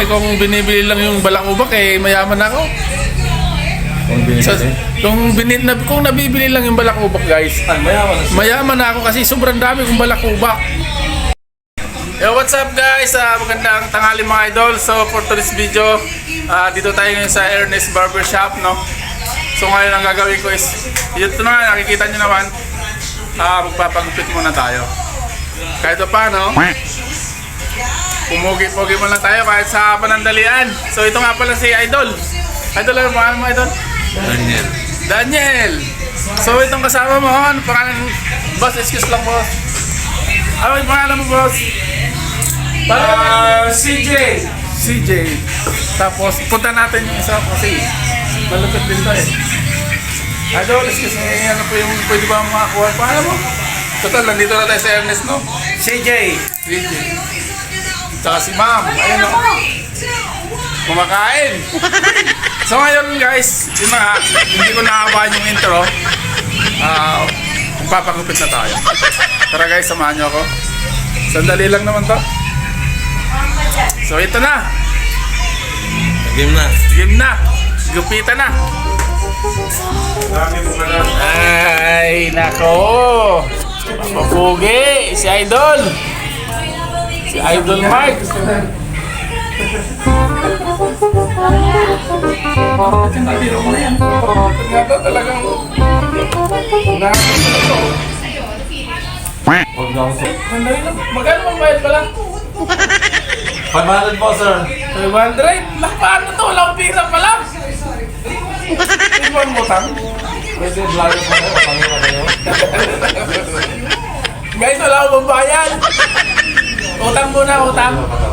eh. Kung binibili lang yung balakubak eh, mayaman ako. Kung binibili. Sa, kung, bini, na, kung nabibili lang yung balakubak guys, Ah, mayaman na mayaman na ako kasi sobrang dami kong balakubak. Yo, what's up guys? Ah, magandang tanghali mga idol. So for today's video, ah, dito tayo ngayon sa Ernest Barber Shop, no? So ngayon ang gagawin ko is, ito na, nakikita nyo naman, ah, magpapagupit muna tayo. Kahit pa paano, pumugi-pugi mo lang tayo kahit sa panandalian. So ito nga pala si Idol. Idol, ano pangalan mo Idol? Daniel. Daniel! So itong kasama mo, ano pangalan? Boss, excuse lang boss. Ano yung pangalan mo boss? Ah, CJ. CJ. Tapos punta natin yung isa kasi malupit din to eh. Idol, excuse me, ano po yung pwede ba makakuha? Pangalan mo? Total, nandito na tayo sa Ernest, no? CJ. CJ. Tsaka si ma'am, ayun o. Kumakain. So ngayon guys, yun na nga, hindi ko nakabahan yung intro. Ah, magpapagupit na tayo. Tara guys, samahan niyo ako. Sandali lang naman to. So ito na, Game na. game na. Gupitan na. Ay, nako. Papugi, si Idol. Si Idol Mark. Nga to talagang nakakita to. Huwag na ako sir. Sandali lang. Magkano bang bayad pala? 500 po sir. 500? Lah, paano to? Wala akong pira pala. Hindi mo ang utang? Pwede vlogger kayo? Guys, wala akong bayad. Utang muna, utang.